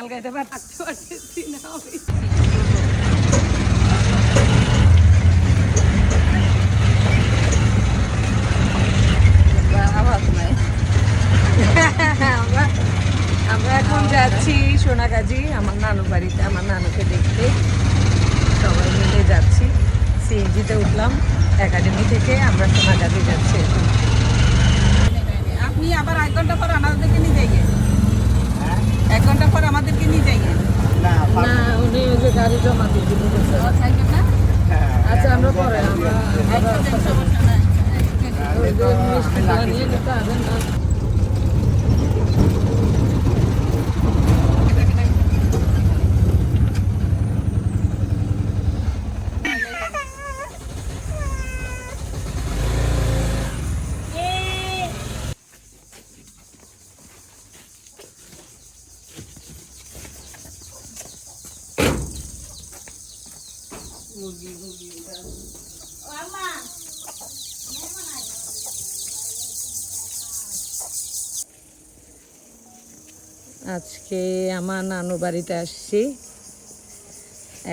আলগাইতে পারতে পারতেছি না আমরা এখন যাচ্ছি সোনাগাজী, আমার নানু বাড়িতে, আমার নানুকে দেখতে। সবাই মিলে যাচ্ছি। সিএনজিতে উঠলাম, একাডেমি থেকে আমরা সোনাগাজী যাচ্ছি। আপনি আবার এক ঘণ্টা পর আমাদেরকে নিয়ে যাইয়ে এক ঘণ্টা পর আমাদেরকে নিয়ে যাই না উনি ওই যে গাড়ি জমা দিয়ে দিতে বলছে। আচ্ছা আমরা পরে আমরা আজকে আমার নানু বাড়িতে আসছি।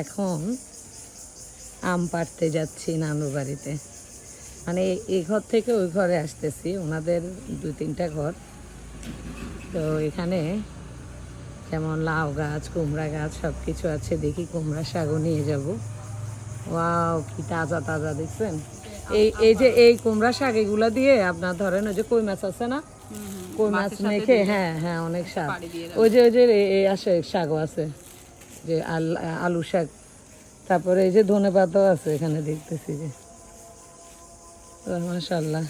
এখন আম পাড়তে যাচ্ছি নানু বাড়িতে। মানে এই ঘর থেকে ওই ঘরে আসতেছি, ওনাদের দু তিনটা ঘর। তো এখানে যেমন লাউ গাছ, কুমড়া গাছ সব কিছু আছে, দেখি কুমড়া শাকও নিয়ে যাব। ওয়াও কি তাজা তাজা দেখছেন? এই এই যে এই কুমড়া শাক এগুলা দিয়ে আপনার ধরেন ওই যে কই মাছ আছে না? কই মাছ মেখে হ্যাঁ হ্যাঁ অনেক শাক। ওই যে ওই যে এই আসে শাকও আছে যে আলু শাক। তারপরে এই যে ধনে পাতাও আছে এখানে দেখতেছি যে। মাশাল্লাহ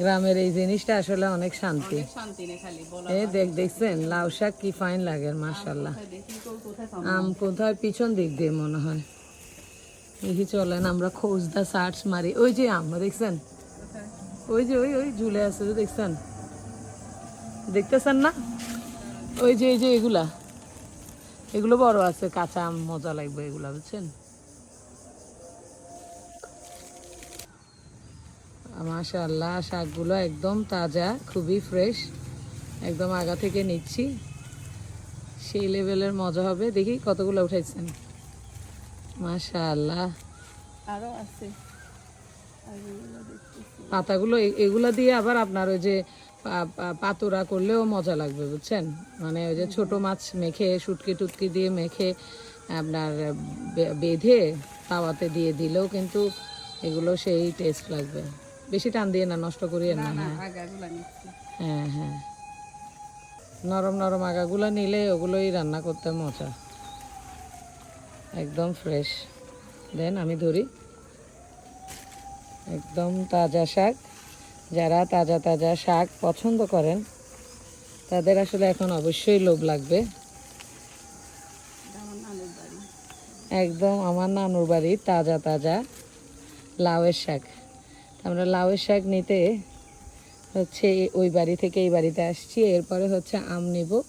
গ্রামের এই জিনিসটা আসলে অনেক শান্তি। এই দেখ দেখছেন লাউ শাক কি ফাইন লাগে মাশাল্লাহ আম কোথায় পিছন দিক দিয়ে মনে হয়। দেখি চলেন, আমরা খোঁজদা সার্চ মারি। ওই যে আম, দেখছেন? ওই যে, ওই ওই, ঝুলে আছে যে দেখছেন? দেখতেছেন না? ওই যে, এই যে এগুলা। এগুলো বড় আছে, কাঁচা আম, মজা লাগবে এগুলা, বুঝছেন? মাশাআল্লাহ, শাকগুলো একদম তাজা, খুবই ফ্রেশ একদম আগা থেকে নিচ্ছি। সেই লেভেলের মজা হবে। দেখি কতগুলো উঠাইছেন। মাশাআল্লাহ। আরও আছে। পাতাগুলো এগুলো দিয়ে আবার আপনার ওই যে পাতুরা করলেও মজা লাগবে বুঝছেন? মানে ওই যে ছোট মাছ মেখে শুটকি টুটকি দিয়ে মেখে আপনার বেঁধে তাওয়াতে দিয়ে দিলেও কিন্তু এগুলো সেই টেস্ট লাগবে। বেশি টান দিয়ে না নষ্ট করিয়ে না হ্যাঁ? হ্যাঁ হ্যাঁ। নরম নরম আগাগুলো নিলে ওগুলোই রান্না করতে মজা। একদম ফ্রেশ দেন আমি ধরি। একদম তাজা শাক। যারা তাজা তাজা শাক পছন্দ করেন, তাদের আসলে এখন অবশ্যই লোভ লাগবে। একদম আমার নানুর বাড়ি তাজা তাজা লাউয়ের শাক। আমরা লাউয়ের শাক নিতে হচ্ছে ওই বাড়ি থেকে এই বাড়িতে আসছি। এরপরে হচ্ছে আম নিব।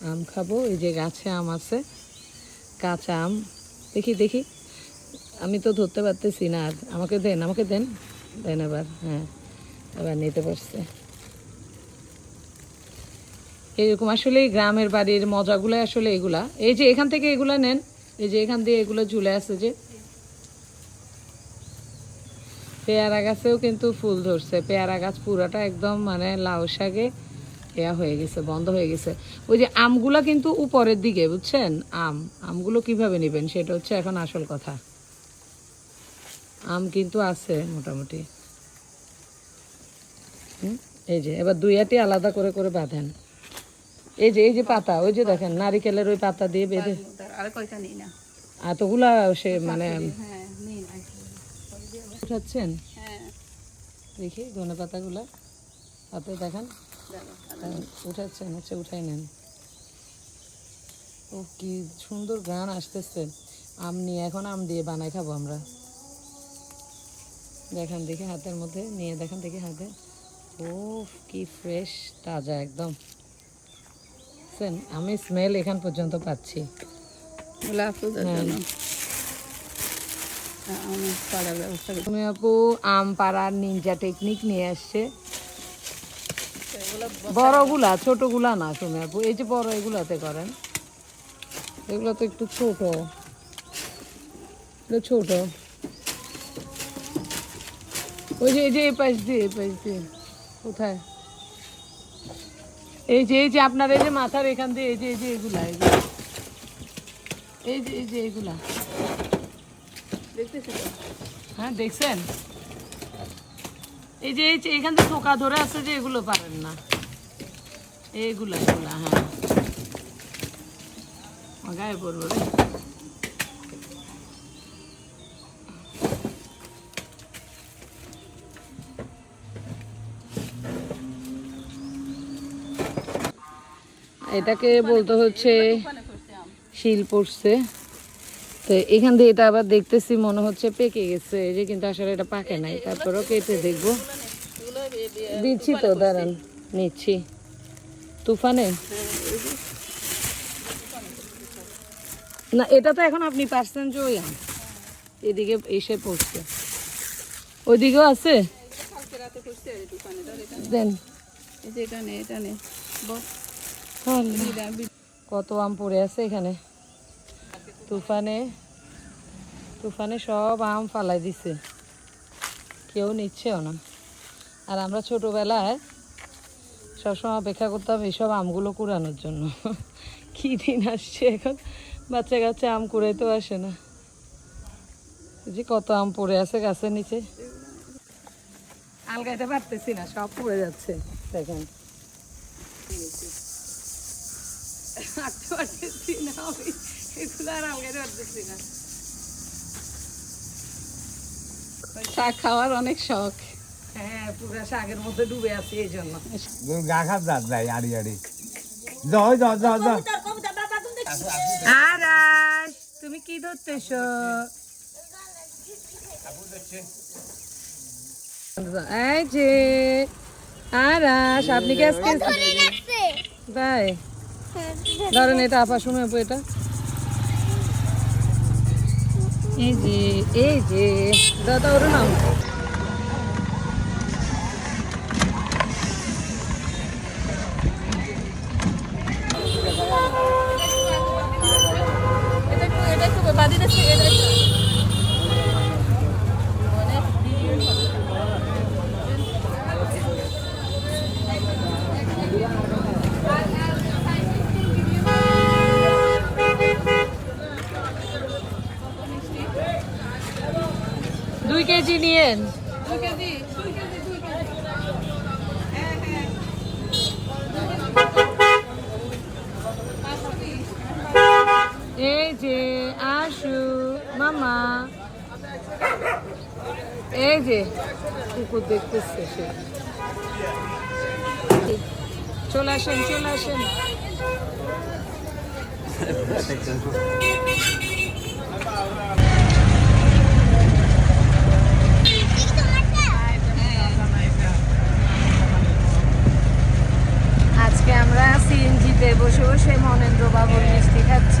আম খাব। এই যে গাছে আম আছে। কাঁচা আম। দেখি দেখি। আমি তো ধরতে পারতেছি না আর। আমাকে দেন আমাকে দেন। দেন এবার হ্যাঁ। এবার নিতে পারছে এরকম আসলে গ্রামের বাড়ির মজাগুলো আসলে এগুলা। এই যে এখান থেকে এগুলা নেন। এই যে এখান দিয়ে এগুলো ঝুলে আছে যে। পেয়ারা গাছেও কিন্তু ফুল ধরছে। পেয়ারা গাছ পুরাটা একদম মানে লাউ শাকে ইয়া হয়ে গেছে বন্ধ হয়ে গেছে। ওই যে আমগুলা কিন্তু উপরের দিকে বুঝছেন? আম আমগুলো কীভাবে নেবেন সেটা হচ্ছে এখন আসল কথা। আম কিন্তু আছে মোটামুটি। এই যে এবার দুই আটি আলাদা করে করে বাঁধেন। এই যে এই যে পাতা ওই যে দেখেন নারিকেলের ওই পাতা দিয়ে বেঁধে এতগুলা সে মানে হ্যাঁ উঠাচ্ছেন? হ্যাঁ। দেখি ধনে পাতাগুলো হাতে দেখান। দেখো উঠাচ্ছেন আচ্ছা উঠাই নেন। ও কি সুন্দর গান আসতেছে। আম নিয়ে এখন আম দিয়ে বানাই খাব আমরা। দেখান দেখি হাতের মধ্যে নিয়ে দেখান দেখি হাতে। ও কি ফ্রেশ তাজা একদম। আমি স্মেল এখান পর্যন্ত পাচ্ছি। হ্যাঁ। হ্যাঁ, আমি পাড়ার ব্যবস্থা তুমি আপু আম পাড়ার নিনজা টেকনিক নিয়ে আসছে। বড়গুলা, ছোটগুলা না তুমি আপু। এই যে বড় এগুলাতে করেন। এগুলো তো একটু ছোট। ছোট। ওই যে, এই যে, এই পাশ দিয়ে, এই পাশ দিয়ে। কোথায়? এই যে এই যে, আপনার এই যে মাথার এখান দিয়ে, এই যে এই যে, এগুলা এগুলা এই যে এই যে, এগুলা। দেখতেছি। হ্যাঁ দেখছেন? এই যে এই যে, এখান থেকে ঠোকা ধরে আছে যে, এগুলো পারেন না। এইগুলা এগুলা হ্যাঁ। গায়ে পড়ব রে। এটাকে বলতে হচ্ছে। শিল পড়ছে। তো এখান দিয়ে এটা আবার দেখতেছি মনে হচ্ছে পেকে গেছে। এই যে কিন্তু আসলে এটা পাকে নাই তারপরেও কেটে দেখব। দিচ্ছি তো দাঁড়ান নিচ্ছি। তুফানে? না এটা তো এখন আপনি পারছেন যে ওই এদিকে এসে পড়ছে। ওইদিকেও আছে। দেন। বিদা। কত আম পড়ে আছে এখানে? তুফানে তুফানে সব আম ফালাই দিছে। কেউ নিচ্ছেও না। আর আমরা ছোটবেলায় সবসময় অপেক্ষা করতাম এইসব আমগুলো কুড়ানোর জন্য। কি দিন আসছে এখন? বাচ্চা কাচ্চা আম কুড়াইতেও আসে না। যে কত আম পড়ে আছে গাছের নিচে। আলগাইতে পারতেছি না, সব পড়ে যাচ্ছে। দেখেন। পারতেছি না আমি এগুলো আর পারতেছি না শাক খাওয়ার অনেক শখ। হ্যাঁ পুরো শাকের মধ্যে ডুবে আছি এই জন্য। গা খাত যাত যায় আড়ি আড়ি। যাও যাও যাও যাও। আরাস তুমি কি ধরতেছ? এই যে আরাস আপনি কি আজকে তাই ধরেন এটা আপা শুনে আপু এটা। এই যে এই যে দাদা ওর নাম? দুই কেজি নিয়েন। এই যে আশু, মামা। এই যে কুকুর দেখতেছে সে। চলে আসেন চলে আসেন। আজকে আমরা বসে মনেন্দ্র বাবুর মিষ্টি খাচ্ছি।